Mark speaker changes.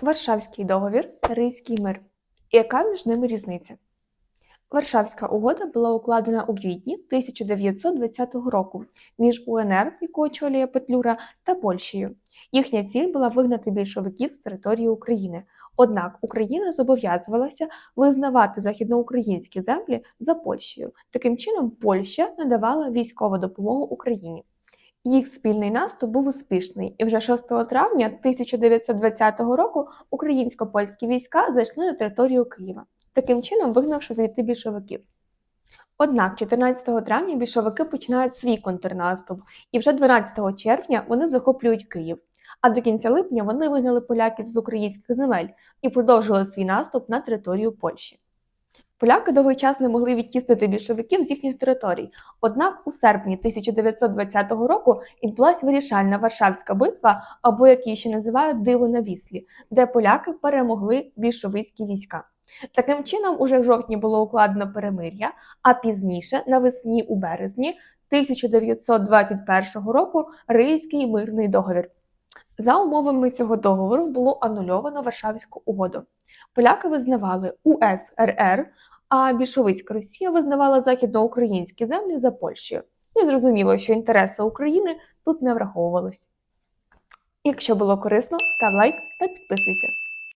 Speaker 1: Варшавський договір Ризький мир. Яка між ними різниця? Варшавська угода була укладена у квітні 1920 року між УНР, яку очолює Петлюра, та Польщею. Їхня ціль була вигнати більшовиків з території України. Однак Україна зобов'язувалася визнавати західноукраїнські землі за Польщею. Таким чином, Польща надавала військову допомогу Україні. Їх спільний наступ був успішний, і вже 6 травня 1920 року українсько-польські війська зайшли на територію Києва, таким чином вигнавши звідти більшовиків. Однак 14 травня більшовики починають свій контрнаступ, і вже 12 червня вони захоплюють Київ. А до кінця липня вони вигнали поляків з українських земель і продовжили свій наступ на територію Польщі. Поляки довгий час не могли відтіснити більшовиків з їхніх територій. Однак у серпні 1920 року відбулася вирішальна Варшавська битва, або як її ще називають диво на віслі, де поляки перемогли більшовицькі війська. Таким чином, уже в жовтні було укладено перемир'я, а пізніше, навесні у березні 1921 року, Ризький мирний договір. За умовами цього договору було анульовано Варшавську угоду. Поляки визнавали УСРР, а більшовицька Росія визнавала західноукраїнські землі за Польщею. І зрозуміло, що інтереси України тут не враховувались. Якщо було корисно, став лайк та підписуйся.